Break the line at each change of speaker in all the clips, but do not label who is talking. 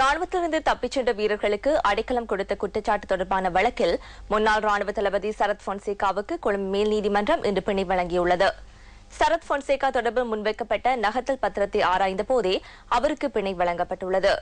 ராணுவத்திலிருந்து தப்பிச் சென்ற வீரர்களுக்கு அடைக்கலம் கொடுத்த குற்றச்சாட்டு தொடர்பான வழக்கில் முன்னாள் ராணுவ தளபதி சரத் பொன்சேகாவுக்கு கொழும்பு மேல் நீதிமன்றம் இன்று பிணை வழங்கியுள்ளது. சரத் பொன்சேகா தொடர்பில் முன்வைக்கப்பட்ட நகத்தல் பத்திரத்தை ஆராய்ந்த போதே அவருக்கு பிணை வழங்கப்பட்டுள்ளது.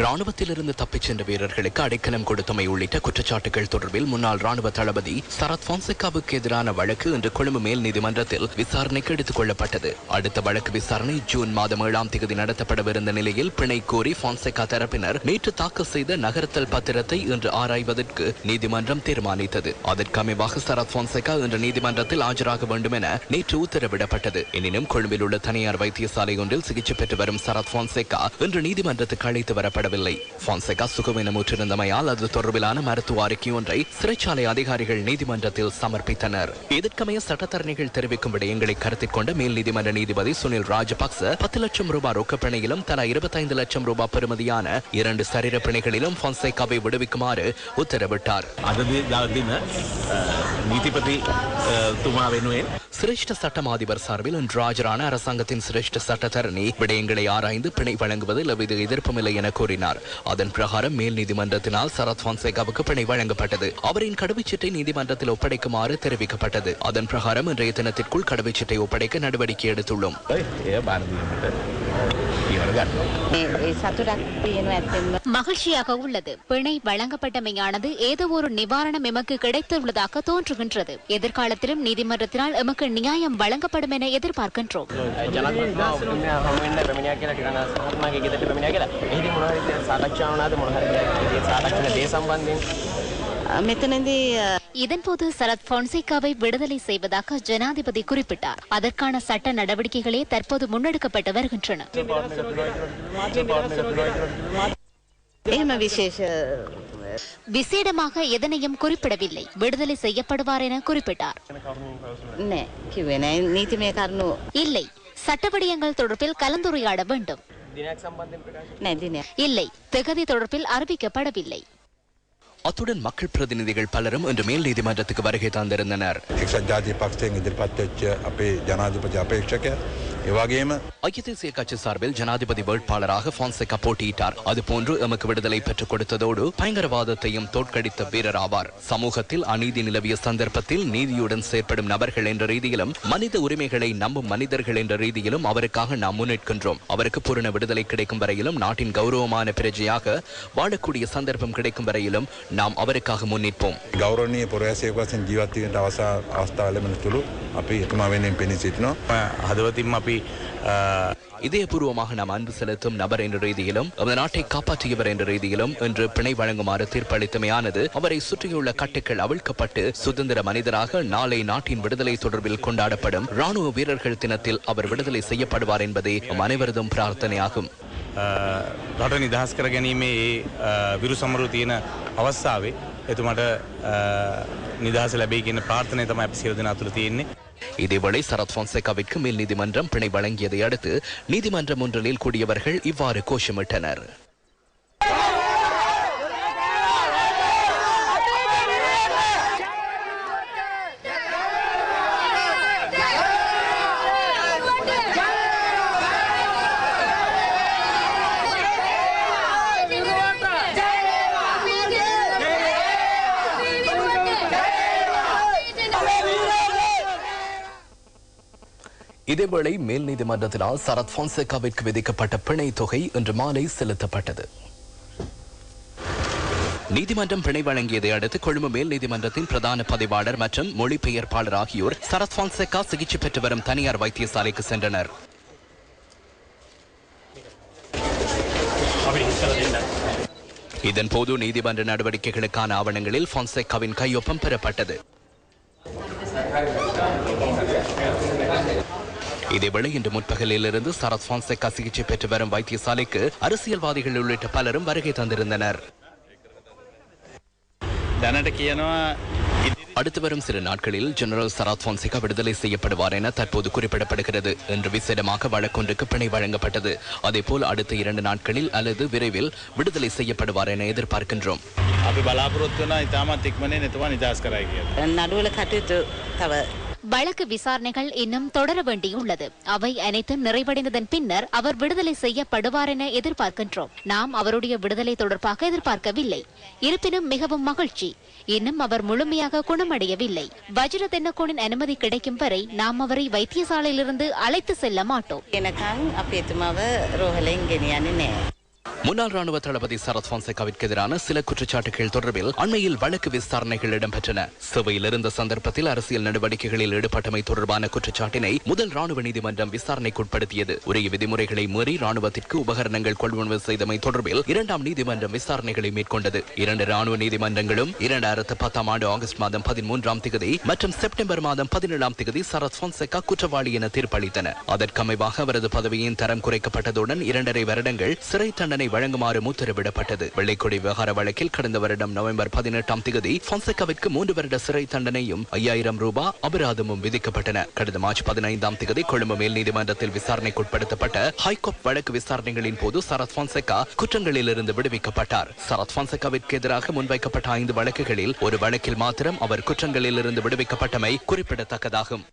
ராணுவத்திலிருந்து தப்பிச் சென்ற வீரர்களுக்கு அடைக்கலம் கொடுத்தமை உள்ளிட்ட குற்றச்சாட்டுகள் தொடர்பில் முன்னாள் ராணுவ தளபதி சரத் பான்செக்காவுக்கு எதிரான வழக்கு இன்று கொழும்பு மேல் நீதிமன்றத்தில் விசாரணைக்கு எடுத்துக் கொள்ளப்பட்டது. அடுத்த வழக்கு விசாரணை ஜூன் மாதம் ஏழாம் தேதி நடத்தப்படவிருந்த நிலையில் பிணை கோரி பான்செக்கா தரப்பினர் நேற்று தாக்கல் செய்த நகர்த்தல் பத்திரத்தை இன்று ஆராய்வதற்கு நீதிமன்றம் தீர்மானித்தது. அதற்கமைவாக சரத் பான்செக்கா இன்று நீதிமன்றத்தில் ஆஜராக வேண்டும் என நேற்று உத்தரவிடப்பட்டது. எனினும் கொழும்பில் உள்ள தனியார் வைத்தியசாலை ஒன்றில் சிகிச்சை பெற்று வரும் சரத் பான்செக்கா இன்று நீதிமன்றத்துக்கு அழைத்து வரப்படவில்லை பான்செகா சுகவீனமுற்றிருந்தமையால் அது தொடர்பிலான மருத்துவ அறிக்கை ஒன்றை சிறைச்சாலை அதிகாரிகள் நீதிமன்றத்தில் சமர்ப்பித்தனர் இதற்கமைய சட்டத்தரணிகள் தெரிவிக்கும் விடயங்களை கருத்தில் கொண்ட மேல் நீதிமன்ற நீதிபதி சுனில் ராஜபக்ச பத்து லட்சம் ரூபாய் ரொக்கப் பிணையிலும் தலா இருபத்தைந்து லட்சம் ரூபாய் பெறுமதியான இரண்டு சரீர பிணைகளிலும் பான்செகாவை விடுவிக்குமாறு உத்தரவிட்டார்
අද දී- දවස් දින අ, නීතිපති අ, තුමා වෙනුවෙන්
சிரேஷ்ட சட்டம் அதிபர் சார்பில் இன்று ஆஜரான அரசாங்கத்தின் சிரேஷ்ட சட்டத்தரணி விடயங்களை ஆராய்ந்து பிணை வழங்குவதில் எவ்வித எதிர்ப்புமில்லை என கூறினார் வழங்கினார் அதன் பிரகாரம் மேல் நீதிமன்றத்தினால் சரத் பொன்சேகாவுக்கு பிணை வழங்கப்பட்டது. அவரின் கடவுச்சீட்டை நீதிமன்றத்தில் ஒப்படைக்குமாறு தெரிவிக்கப்பட்டது. அதன் பிரகாரம் இன்றைய தினத்திற்குள் கடவுச்சீட்டை ஒப்படைக்க நடவடிக்கை எடுத்துள்ளோம்.
மகிழ்ச்சியாக உள்ளது. பிணை வழங்கப்பட்டமையானது ஏதோ ஒரு நிவாரணம் எமக்கு கிடைத்துள்ளதாக தோன்றுகின்றது. எதிர்காலத்திலும் நீதிமன்றத்தினால் எமக்கு நியாயம் வழங்கப்படும் என எதிர்பார்க்கின்றோம்
ජනගතනා ඔක්කොම හමුවෙන්න පැමිණියා කියලා කිරණ සහත්මාගේ ගෙදරට පැමිණියා කියලා. එහිදී මොනවා හරි සාකච්ඡා වුණාද මොන හරි ඒ සාකච්ඡා දේ සම්බන්ධයෙන්
මෙතනදී අ,
இதன்போது சரத் பொன்சேகாவை விடுதலை செய்வதாக ஜனாதிபதி குறிப்பிட்டார் அதற்கான சட்ட நடவடிக்கைகளே தற்போது முன்னெடுக்கப்பட்டு வருகின்றன
එහෙම විශේෂ
விசேடமாக எதனையும் குறிப்பிடவில்லை விடுதலை செய்யப்படுவார் என குறிப்பிட்டார்
නෑ කිව්වේ නෑ නීතිමය කරුණු
இல்லை சட்ட விடயங்கள் தொடர்பில் கலந்துரையாட வேண்டும் இல்லை தகுதி தொடர்பில் அறிவிக்கப்படவில்லை.
அத்துடன் மக்கள் பிரதிநிதிகள் பலரும் இன்று மேல் நீதிமன்றத்துக்கு வருகை தந்திருந்தனர்.
එක්සත් ජාතිය පක්ෂයෙන් ඉදිරිපත් වෙච්ච අපේ ජනාධිපති අපේක්ෂකය ඒ වගේම
ஐக்கிய தேசிய கட்சி சார்பில் ஜனாதிபதி வேட்பாளராக பான்செகா போட்டியிட்டார் அதுபோன்று எமக்கு விடுதலை பெற்றுக் கொடுத்ததோடு பயங்கரவாதத்தையும் தோற்கடித்த வீரர் ஆவார் சமூகத்தில் அநீதி நிலவிய சந்தர்ப்பத்தில் நீதியுடன் செயற்படும் நபர்கள் என்ற ரீதியிலும் மனித உரிமைகளை நம்பும் மனிதர்கள் என்ற ரீதியிலும் அவருக்காக நாம் முன்னெடுக்கின்றோம் அவருக்கு பூரண விடுதலை கிடைக்கும் வரையிலும் நாட்டின் கௌரவமான பிரஜையாக வாழக்கூடிய சந்தர்ப்பம் கிடைக்கும் வரையிலும் நாம் அவருக்காக முன்னிற்போம்
ගෞරවනීය පුරවැසියෙක් වශයෙන් ජීවත් වීමට අවසා අවස්ථාව ලැබෙන තුරු අපි එතුමා වෙනුවෙන් පෙනී සිටිනවා.
හදවතින් අපි අ,
இதயபூர்வமாக நாம் அன்பு செலுத்தும் நபர் என்ற ரீதியிலும் நமது நாட்டை காப்பாற்றியவர் என்ற ரீதியிலும் இன்று பிணை வழங்குமாறு தீர்ப்பளித்தமையானது அவரை சுற்றியுள்ள கட்டுக்கள் அவிழ்க்கப்பட்டு சுதந்திர மனிதராக நாளை நாட்டின் விடுதலை தொடர்பில் கொண்டாடப்படும் ராணுவ வீரர்கள் தினத்தில் அவர் விடுதலை செய்யப்படுவார் என்பதே நம் அனைவரதும் பிரார்த்தனையாகும்
අ, රට නිදහස් කර ගැනීමේ ඒ අ, විරු සමරු තියෙන අවස්ථාවේ එතුමට අ, නිදහස ලැබේ කියන ප්‍රාර්ථනය තමයි අපි සියලු දෙනා තුළ තියෙන්නේ.
இதேவேளை சரத் பொன்சேகாவிற்கு மேல் நீதிமன்றம் பிணை வழங்கியதை அடுத்து நீதிமன்றம் ஒன்றில் கூடியவர்கள் இவ்வாறு கோஷமிட்டனர். இதேவேளை மேல் நீதிமன்றத்தினால் சரத் போன்சேகாவிற்கு விதிக்கப்பட்ட பிணை தொகை இன்று மாலை செலுத்தப்பட்டது. நீதிமன்றம் பிணை வழங்கியதை அடுத்து கொழும்பு மேல் நீதிமன்றத்தின் பிரதான பதிவாளர் மற்றும் மொழிபெயர்ப்பாளர் ஆகியோர் சரத் பொன்சேகா சிகிச்சை பெற்று வரும் தனியார் வைத்தியசாலைக்கு சென்றனர். இதன்போது நீதிமன்ற நடவடிக்கைகளுக்கான ஆவணங்களில் பொன்சேகாவின் கையொப்பம் பெறப்பட்டது. இதேவேளை இன்று முற்பகலில் இருந்து சரத் பான்செக்கா சிகிச்சை பெற்று வரும் வைத்தியசாலைக்கு அரசியல்வாதிகள் உள்ளிட்ட பலரும் வருகை தந்திருந்தனர்
දැනට කියනවා
அடுத்து வரும் சில நாட்களில் ஜெனரல் சரத் பான்செகா விடுதலை செய்யப்படுவார் என தற்போது குறிப்பிடப்படுகிறது என்று விசேடமாக வழக்கொன்றுக்கு பிணை வழங்கப்பட்டது அதேபோல் அடுத்த இரண்டு நாட்களில் அல்லது விரைவில் விடுதலை செய்யப்படுவார் என எதிர்பார்க்கின்றோம்
අපි බලාපොරොත්තු වන ඉතාමත් ඉක්මනේ එතුමා නිදහස් කරයි කියලා.
නඩුවල කටයුතු තව
வழக்கு விசாரணைகள் இன்னும் தொடர வேண்டியுள்ளது. அவை அனைத்தும் நிறைவடைந்ததன் பின்னர் அவர் விடுதலை செய்யப்படுவார் என எதிர்பார்க்கின்றோம். நாம் அவருடைய விடுதலை தொடர்பாக எதிர்பார்க்கவில்லை. இருப்பினும் மிகவும் மகிழ்ச்சி. இன்னும் அவர் முழுமையாக குணமடையவில்லை. வஜ்ர தென்னக்கோனின் அனுமதி கிடைக்கும் வரை நாம் அவரை வைத்தியசாலையிலிருந்து அழைத்து செல்ல மாட்டோம்.
எனக்காக
முன்னாள் ராணுவ தளபதி சரத் பொன்சேகாவிற்கு எதிரான சில குற்றச்சாட்டுகள் தொடர்பில் அண்மையில் வழக்கு விசாரணைகள் இடம்பெற்றன. சிவையில் இருந்த சந்தர்ப்பத்தில் அரசியல் நடவடிக்கைகளில் ஈடுபட்டமை தொடர்பான குற்றச்சாட்டினை முதல் ராணுவ நீதிமன்றம் விசாரணைக்குட்படுத்தியது. உரிய விதிமுறைகளை மீறி ராணுவத்திற்கு உபகரணங்கள் கொள்வனவு செய்தமை தொடர்பில் இரண்டாம் நீதிமன்றம் விசாரணைகளை மேற்கொண்டது. இரண்டு ராணுவ நீதிமன்றங்களும் இரண்டாயிரத்து பத்தாம் ஆண்டு ஆகஸ்ட் மாதம் பதிமூன்றாம் திகதி மற்றும் செப்டம்பர் மாதம் பதினேழாம் திகதி சரத் பொன்சேகா குற்றவாளி என தீர்ப்பளித்தன. அதற்கமைவாக அவரது பதவியின் தரம் குறைக்கப்பட்டதுடன் இரண்டரை வருடங்கள் சிறை தண்டனை தண்டனை வழங்குமாறு உத்தரவிடப்பட்டது. வெள்ளைக்கொடி விவகார வழக்கில் கடந்த வருடம் நவம்பர் பதினெட்டாம் தேதி பொன்சேகாவிற்கு மூன்று வருட சிறை தண்டனையும் ஐயாயிரம் ரூபாய் அபராதமும் விதிக்கப்பட்டன. கடந்த மார்ச் பதினைந்தாம் தேதி கொழும்பு மேல் நீதிமன்றத்தில் விசாரணைக்குட்படுத்தப்பட்ட ஹைகோர்ட் வழக்கு விசாரணைகளின் போது சரத் பொன்சேகா குற்றங்களிலிருந்து விடுவிக்கப்பட்டார். சரத் பொன்சேகாவிற்கு எதிராக முன்வைக்கப்பட்ட ஐந்து வழக்குகளில் ஒரு வழக்கில் மாத்திரம் அவர் குற்றங்களிலிருந்து விடுவிக்கப்பட்டமை குறிப்பிடத்தக்கதாகும்.